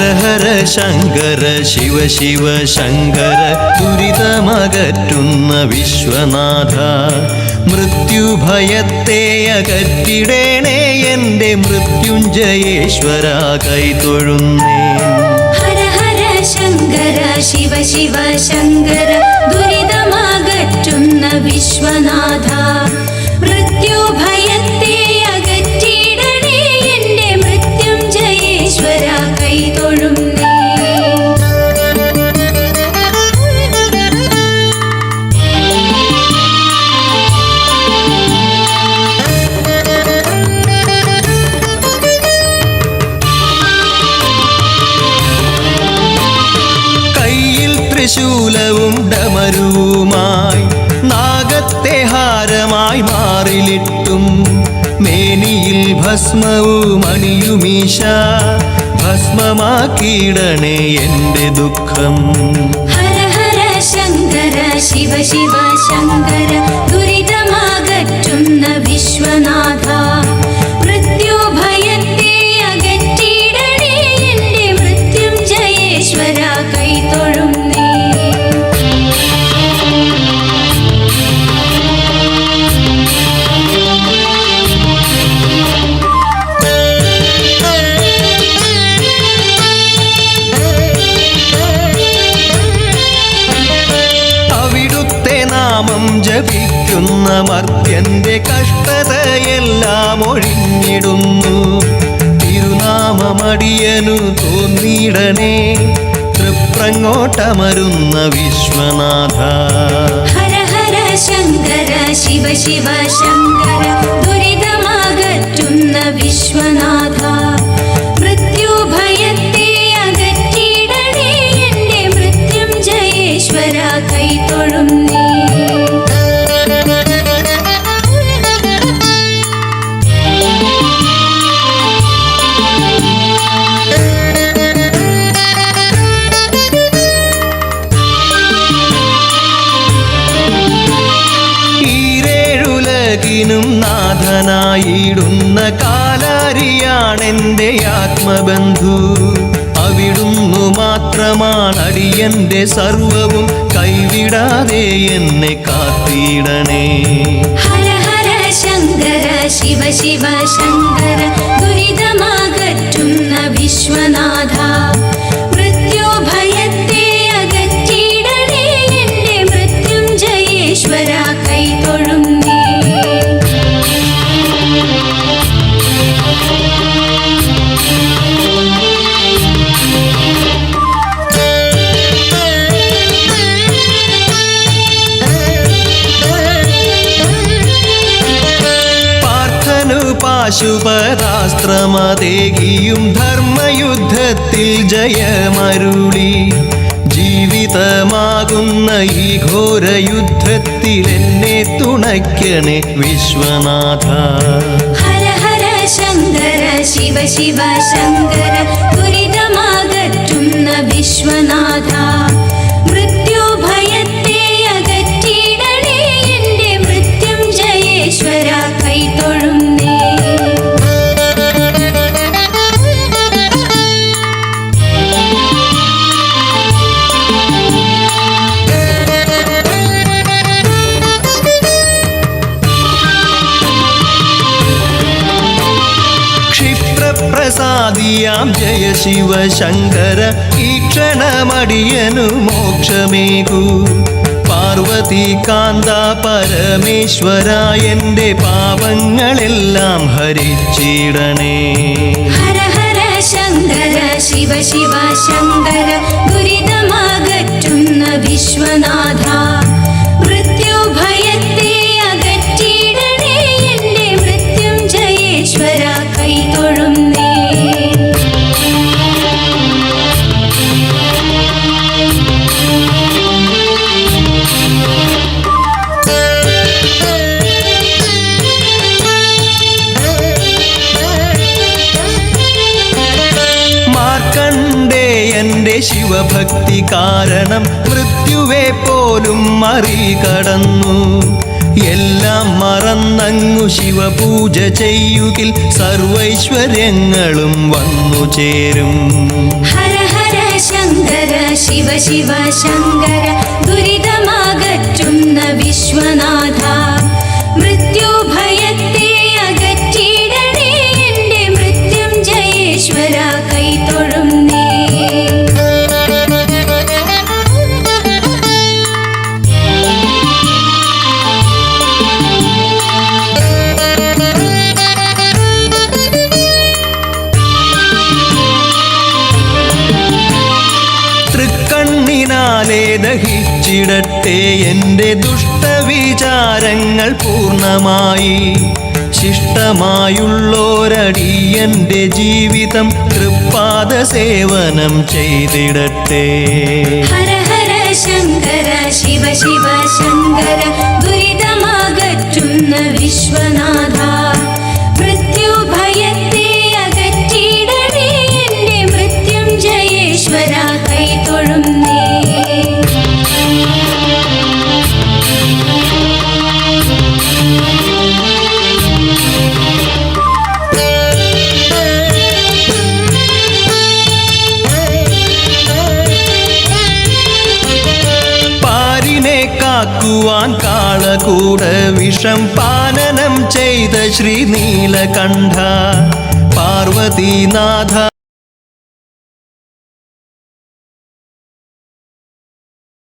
ഹര ഹര ശങ്കര ശിവ ശിവ ശങ്കര ദുരിതമകറ്റുന്ന വിശ്വനാഥ. മൃത്യുഭയത്തെ അകറ്റിടേണേ എന്റെ മൃത്യുഞ്ജയേശ്വര കൈതൊഴുന്നേ. ഹര ഹര ശങ്കര ശിവ ശിവ ശങ്കര ദുരിതമകറ്റുന്ന വിശ്വനാഥ. ത്രിശൂലവും ഡമരുവുമായി നാഗത്തെ ഹാരമായി മാറിലിട്ടും മേനിയിൽ ഭസ്മവും അണിയുമീശ. ഭസ്മമാക്കിയിടണേ എന്റെ ദുഃഖം. ഹര ഹര ശങ്കര ശിവ ശിവ ശങ്കര ദുരിതമാകറ്റുന്ന വിശ്വനാഥ. കഷ്ടതയെല്ലാം ഒഴിഞ്ഞിടുന്നു. തിരുനാമമടിയനു തോന്നിയിടണേ തൃപ്രങ്ങോട്ടമരുന്ന വിശ്വനാഥ. ഹര ഹര ശങ്കര ശിവ ശിവ ശങ്കര ദുരിതമാകറ്റുന്ന വിശ്വനാഥ. മൃത്യുഭയത്തെ അകറ്റിയിടണേ എന്റെ മൃത്യുഞ്ജയേശ്വര കൈതൊഴുന്നേ ഈരേഴുലകിനും നാഥനായിടുന്ന കാലാരിയാണെന്റെ ആത്മബന്ധു. അവിടുന്നു മാത്രമാണ് അടിയന്റെ സർവവും. കൈവിടാതെ എന്നെ കാത്തിടണേ. ശിവ ശിവ ശങ്കര ദുരിതമാകറ്റുന്ന പാർത്ഥനു പാശുപതാസ്ത്രമതേകിയും ധർമ്മയുദ്ധത്തിൽ ജയമരുളി. ജീവിതമാകുന്ന ഈ ഘോരയുദ്ധത്തിൽ എന്നെ തുണയ്ക്കണേ വിശ്വനാഥ. ഹര ഹര ശങ്കര ശിവ ശിവ ശങ്കര ദുരിതമാകറ്റുന്ന വിശ്വനാഥ. ക്ഷിപ്രപ്രസാദിയാം ജയ ശിവ ശങ്കര ഈ ക്ഷണമടിയനു മോക്ഷമേകൂ. പാർവതി കാന്ത പരമേശ്വര എന്റെ പാപങ്ങളെല്ലാം ഹരിച്ചിടണേ. ശിവഭക്തി കാരണം മൃത്യുവെ പോലും മറികടന്നു. എല്ലാം മറന്നങ്ങു ശിവപൂജ ചെയ്യുകിൽ സർവൈശ്വര്യങ്ങളും വന്നു ചേരും. ഹര ഹര ശങ്കര ശിവ ശിവ ശങ്കര ദഹിച്ചിടട്ടെ എന്റെ ദുഷ്ടവിചാരങ്ങൾ പൂർണമായി ശിഷ്ടമായുള്ളോരടിയന്റെ ജീവിതം തൃപ്പാദ സേവനം ചെയ്തിടട്ടെ. ഹര ശങ്കര ശിവ ശിവ ശങ്കര ദുരിതമാകറ്റുന്ന വിശ്വനാഥ. കാക്കുവാൻ കാളകൂട വിഷം പാനനം ചെയ്ത ശ്രീനീലകണ്ഠ. പാർവതീനാഥ